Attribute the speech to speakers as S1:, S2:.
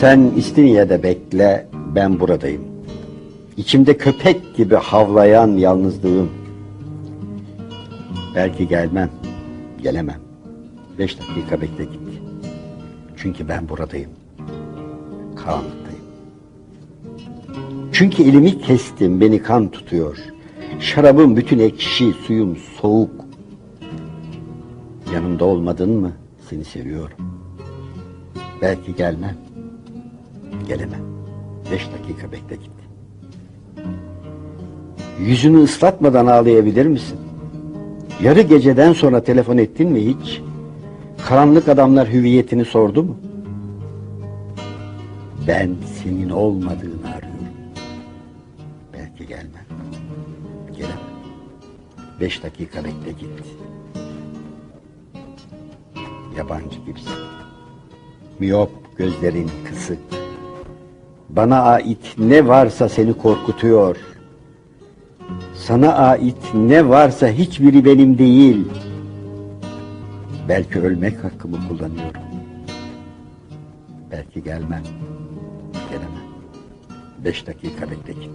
S1: Sen İstinye'de bekle, ben buradayım. İçimde köpek gibi havlayan yalnızlığım. Belki gelmem, gelemem. Beş dakika bekle git. Çünkü ben buradayım. Karanlıktayım. Çünkü elimi kestim, beni kan tutuyor. Şarabım bütün ekşi, suyum soğuk. Yanımda olmadın mı seni seviyorum. Belki gelmem, gelemem. Beş dakika bekle git. Yüzünü ıslatmadan ağlayabilir misin? Yarı geceden sonra telefon ettin mi hiç? Karanlık adamlar hüviyetini sordu mu? Ben senin olmadığını arıyorum. Belki gelmem. Gelemem. Beş dakika bekle git. Yabancı gibisin. Miyop gözlerin kısık. Bana ait ne varsa seni korkutuyor. Sana ait ne varsa hiçbiri benim değil. Belki ölmek hakkımı kullanıyorum. Belki gelmem. Gelemem. Beş dakika bekle git.